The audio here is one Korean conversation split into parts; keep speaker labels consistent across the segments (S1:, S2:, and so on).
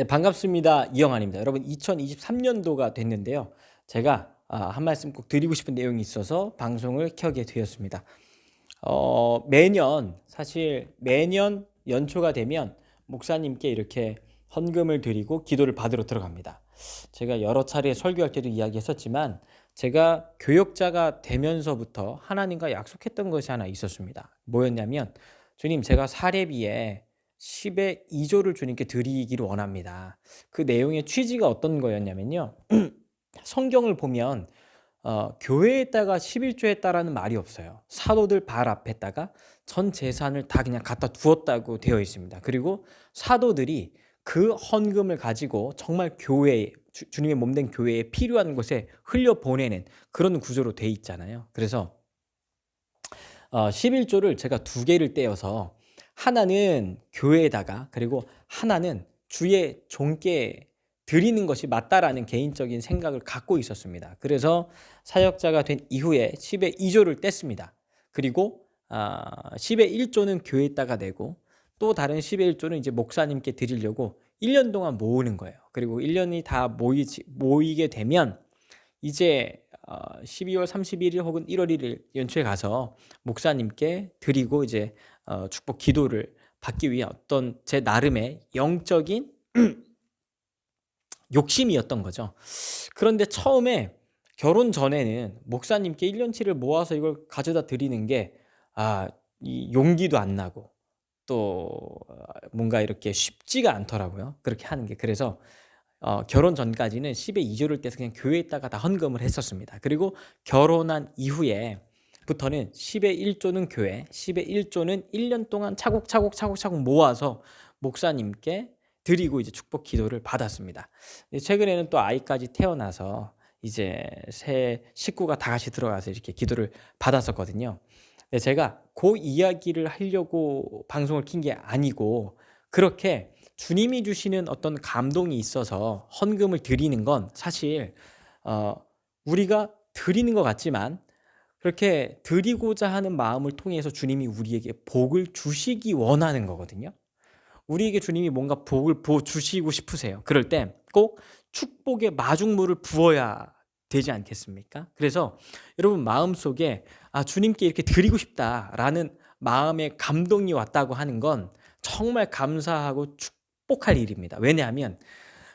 S1: 네, 반갑습니다. 이영환입니다. 여러분 2023년도가 됐는데요. 제가 아, 한 말씀 꼭 드리고 싶은 내용이 있어서 방송을 켜게 되었습니다. 어, 매년 사실 매년 연초가 되면 목사님께 이렇게 헌금을 드리고 기도를 받으러 들어갑니다. 제가 여러 차례 설교할 때도 이야기했었지만 제가 교역자가 되면서부터 하나님과 약속했던 것이 하나 있었습니다. 뭐였냐면 주님 제가 사례비에 10의 2조를 주님께 드리기를 원합니다. 그 내용의 취지가 어떤 거였냐면요. 성경을 보면 어, 교회에다가 11조 했다라는 말이 없어요. 사도들 발 앞에다가 전 재산을 다 그냥 갖다 두었다고 되어 있습니다. 그리고 사도들이 그 헌금을 가지고 정말 교회에 주, 주님의 몸 된 교회에 필요한 곳에 흘려 보내는 그런 구조로 돼 있잖아요. 그래서 어, 11조를 제가 두 개를 떼어서 하나는 교회에다가 그리고 하나는 주의 종께 드리는 것이 맞다라는 개인적인 생각을 갖고 있었습니다. 그래서 사역자가 된 이후에 10의 2조를 뗐습니다. 그리고 아, 10의 1조는 교회에다가 내고 또 다른 10의 1조는 이제 목사님께 드리려고 1년 동안 모으는 거예요. 그리고 1년이 다 모이, 모이게 되면 이제 12월 31일 혹은 1월 1일 연초에 가서 목사님께 드리고 이제 어, 축복 기도를 받기 위한 어떤 제 나름의 영적인 욕심이었던 거죠. 그런데 처음에 결혼 전에는 목사님께 1년치를 모아서 이걸 가져다 드리는 게 아, 이 용기도 안 나고 또 뭔가 이렇게 쉽지가 않더라고요. 그렇게 하는 게. 그래서 어, 결혼 전까지는 10의 2조를 떼서 그냥 교회에다가 다 헌금을 했었습니다. 그리고 결혼한 이후에 부터는 10의 1조는 교회, 10의 1조는 1년 동안 차곡차곡 차곡차곡 모아서 목사님께 드리고 이제 축복 기도를 받았습니다. 최근에는 또 아이까지 태어나서 이제 새 식구가 다 같이 들어가서 이렇게 기도를 받았었거든요. 제가 그 이야기를 하려고 방송을 킨 게 아니고 그렇게 주님이 주시는 어떤 감동이 있어서 헌금을 드리는 건 사실 어, 우리가 드리는 것 같지만 그렇게 드리고자 하는 마음을 통해서 주님이 우리에게 복을 주시기 원하는 거거든요. 우리에게 주님이 뭔가 복을 부어 주시고 싶으세요. 그럴 때 꼭 축복의 마중물을 부어야 되지 않겠습니까? 그래서 여러분 마음 속에 아 주님께 이렇게 드리고 싶다라는 마음의 감동이 왔다고 하는 건 정말 감사하고 축복할 일입니다. 왜냐하면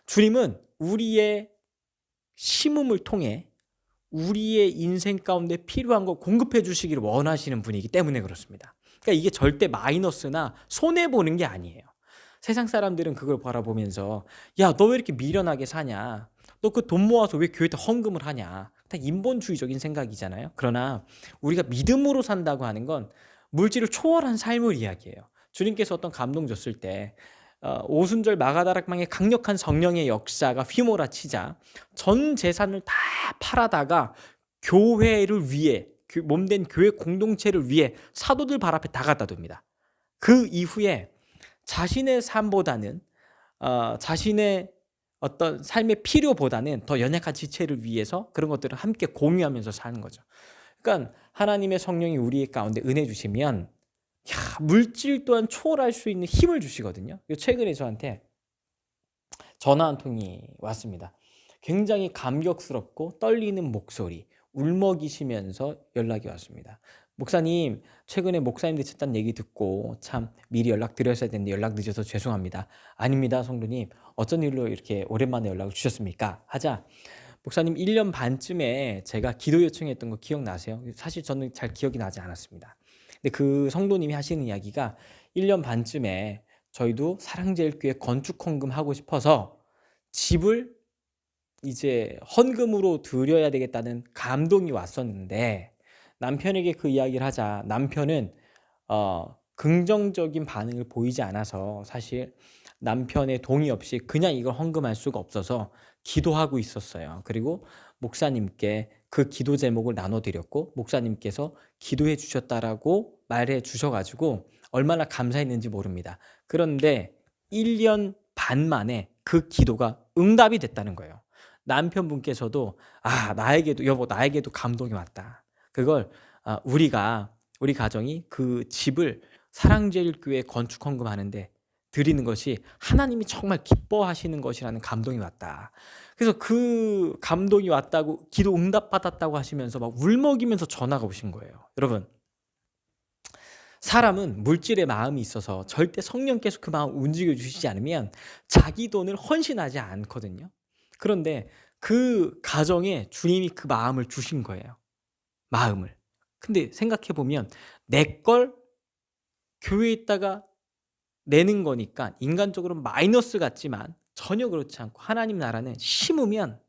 S1: 주님은 우리의 심음을 통해 우리의 인생 가운데 필요한 거 공급해 주시기를 원하시는 분이기 때문에 그렇습니다. 그러니까 이게 절대 마이너스나 손해 보는 게 아니에요. 세상 사람들은 그걸 바라보면서 야, 너 왜 이렇게 미련하게 사냐? 너 그 돈 모아서 왜 교회에 헌금을 하냐? 다 인본주의적인 생각이잖아요. 그러나 우리가 믿음으로 산다고 하는 건 물질을 초월한 삶을 이야기해요. 주님께서 어떤 감동 줬을 때 어, 오순절 마가다락방의 강력한 성령의 역사가 휘몰아치자 전 재산을 다 팔아다가 교회를 위해 몸된 교회 공동체를 위해 사도들 발 앞에 다 갖다 둡니다. 그 이후에 자신의 삶보다는 어, 자신의 어떤 삶의 필요보다는 더 연약한 지체를 위해서 그런 것들을 함께 공유하면서 사는 거죠. 그러니까 하나님의 성령이 우리 가운데 은혜 주시면 야, 물질 또한 초월할 수 있는 힘을 주시거든요. 최근에 저한테 전화 한 통이 왔습니다. 굉장히 감격스럽고 떨리는 목소리, 울먹이시면서 연락이 왔습니다. 목사님, 최근에 목사님 되셨다는 얘기 듣고 참 미리 연락 드렸어야 되는데 연락 늦어서 죄송합니다. 아닙니다, 성도님. 어쩐 일로 이렇게 오랜만에 연락을 주셨습니까? 하자. 목사님 1년 반쯤에 제가 기도 요청했던 거 기억나세요? 사실 저는 잘 기억이 나지 않았습니다. 근데 그 성도님이 하시는 이야기가 1년 반쯤에 저희도 사랑제일교회 건축 헌금 하고 싶어서 집을 이제 헌금으로 드려야 되겠다는 감동이 왔었는데 남편에게 그 이야기를 하자 남편은 어, 긍정적인 반응을 보이지 않아서 사실 남편의 동의 없이 그냥 이걸 헌금할 수가 없어서 기도하고 있었어요. 그리고 목사님께 그 기도 제목을 나눠드렸고 목사님께서 기도해 주셨다라고 말해 주셔가지고 얼마나 감사했는지 모릅니다. 그런데 1년 반 만에 그 기도가 응답이 됐다는 거예요. 남편분께서도 아 나에게도 여보 나에게도 감동이 왔다. 그걸 아, 우리가 우리 가정이 그 집을 사랑제일교회 건축 헌금하는데 드리는 것이 하나님이 정말 기뻐하시는 것이라는 감동이 왔다. 그래서 그 감동이 왔다고 기도 응답 받았다고 하시면서 막 울먹이면서 전화가 오신 거예요. 여러분 사람은 물질의 마음이 있어서 절대 성령께서 그 마음 움직여 주시지 않으면 자기 돈을 헌신하지 않거든요. 그런데 그 가정에 주님이 그 마음을 주신 거예요. 마음을. 근데 생각해 보면 내 걸 교회에 있다가 내는 거니까 인간적으로 마이너스 같지만 전혀 그렇지 않고 하나님 나라는 심으면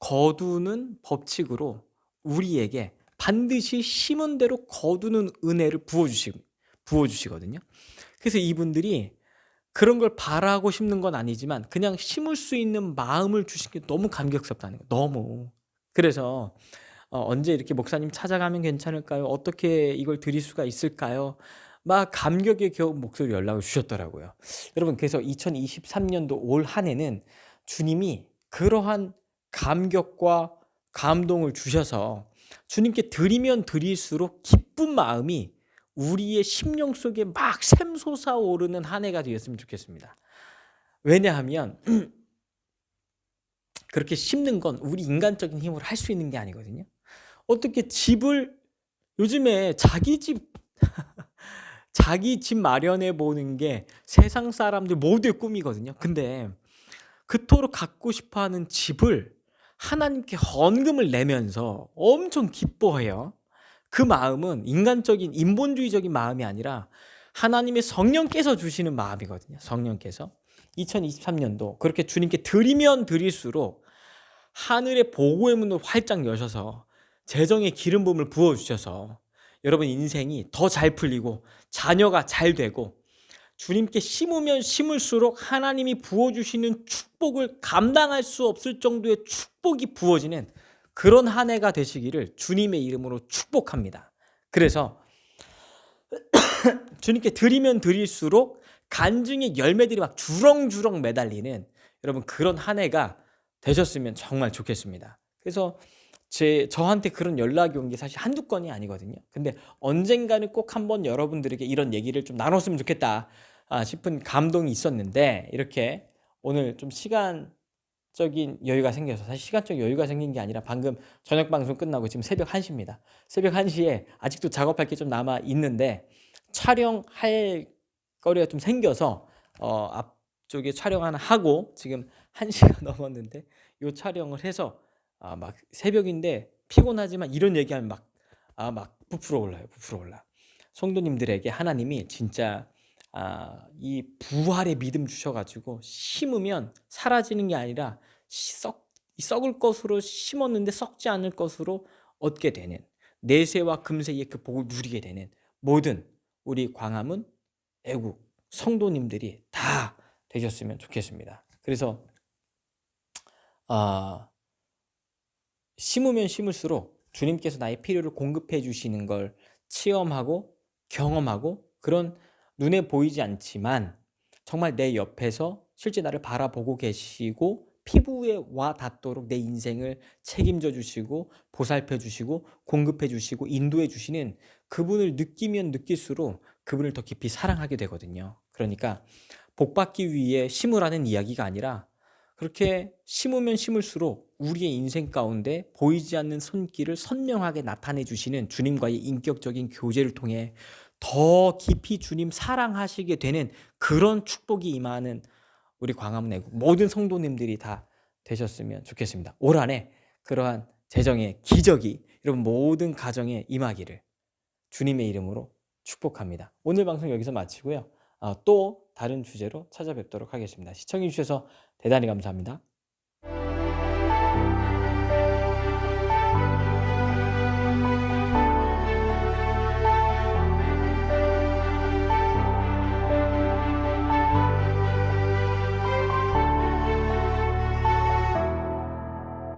S1: 거두는 법칙으로 우리에게 반드시 심은 대로 거두는 은혜를 부어주시, 부어주시거든요. 그래서 이분들이 그런 걸 바라고 심는 건 아니지만 그냥 심을 수 있는 마음을 주신 게 너무 감격스럽다는 거예요. 너무. 그래서 어, 언제 이렇게 목사님 찾아가면 괜찮을까요? 어떻게 이걸 드릴 수가 있을까요? 막 감격에 겨우 목소리 연락을 주셨더라고요. 여러분 그래서 2023년도 올 한 해는 주님이 그러한 감격과 감동을 주셔서 주님께 드리면 드릴수록 기쁜 마음이 우리의 심령 속에 막 샘솟아 오르는 한 해가 되었으면 좋겠습니다. 왜냐하면 그렇게 심는 건 우리 인간적인 힘으로 할 수 있는 게 아니거든요. 어떻게 집을 요즘에 자기 집 자기 집 마련해 보는 게 세상 사람들 모두의 꿈이거든요. 근데 그토록 갖고 싶어 하는 집을 하나님께 헌금을 내면서 엄청 기뻐해요. 그 마음은 인간적인 인본주의적인 마음이 아니라 하나님의 성령께서 주시는 마음이거든요. 성령께서 2023년도 그렇게 주님께 드리면 드릴수록 하늘의 보고의 문을 활짝 여셔서 재정의 기름 부음을 부어 주셔서 여러분 인생이 더 잘 풀리고 자녀가 잘 되고 주님께 심으면 심을수록 하나님이 부어 주시는 축복을 감당할 수 없을 정도의 축복이 부어지는 그런 한 해가 되시기를 주님의 이름으로 축복합니다. 그래서 주님께 드리면 드릴수록 간증의 열매들이 막 주렁주렁 매달리는 여러분 그런 한 해가 되셨으면 정말 좋겠습니다. 그래서 제 저한테 그런 연락이 온 게 사실 한두 건이 아니거든요. 근데 언젠가는 꼭 한번 여러분들에게 이런 얘기를 좀 나눴으면 좋겠다 아, 싶은 감동이 있었는데 이렇게 오늘 좀 시간 적인 여유가 생겨서 사실 시간적 여유가 생긴 게 아니라 방금 저녁 방송 끝나고 지금 새벽 1시입니다. 새벽 1시에 아직도 작업할 게 좀 남아 있는데 촬영할 거리가 좀 생겨서 어, 앞쪽에 촬영 하나 하고 지금 1시가 넘었는데 이 촬영을 해서 아, 막 새벽인데 피곤하지만 이런 얘기하면 막, 아, 막 부풀어 올라요. 부풀어 올라. 성도님들에게 하나님이 진짜 아, 이 부활의 믿음 주셔가지고 심으면 사라지는 게 아니라 썩, 썩을 것으로 심었는데 썩지 않을 것으로 얻게 되는 내세와 금세의 그 복을 누리게 되는 모든 우리 광화문 애국 성도님들이 다 되셨으면 좋겠습니다. 그래서 아, 심으면 심을수록 주님께서 나의 필요를 공급해 주시는 걸 체험하고 경험하고 그런 눈에 보이지 않지만 정말 내 옆에서 실제 나를 바라보고 계시고 피부에 와 닿도록 내 인생을 책임져 주시고 보살펴 주시고 공급해 주시고 인도해 주시는 그분을 느끼면 느낄수록 그분을 더 깊이 사랑하게 되거든요. 그러니까 복 받기 위해 심으라는 이야기가 아니라 그렇게 심으면 심을수록 우리의 인생 가운데 보이지 않는 손길을 선명하게 나타내 주시는 주님과의 인격적인 교제를 통해 더 깊이 주님 사랑하시게 되는 그런 축복이 임하는 우리 광화문 애국 모든 성도님들이 다 되셨으면 좋겠습니다. 올 한해 그러한 재정의 기적이 여러분 모든 가정에 임하기를 주님의 이름으로 축복합니다. 오늘 방송 여기서 마치고요. 어, 또 다른 주제로 찾아뵙도록 하겠습니다. 시청해 주셔서 대단히 감사합니다.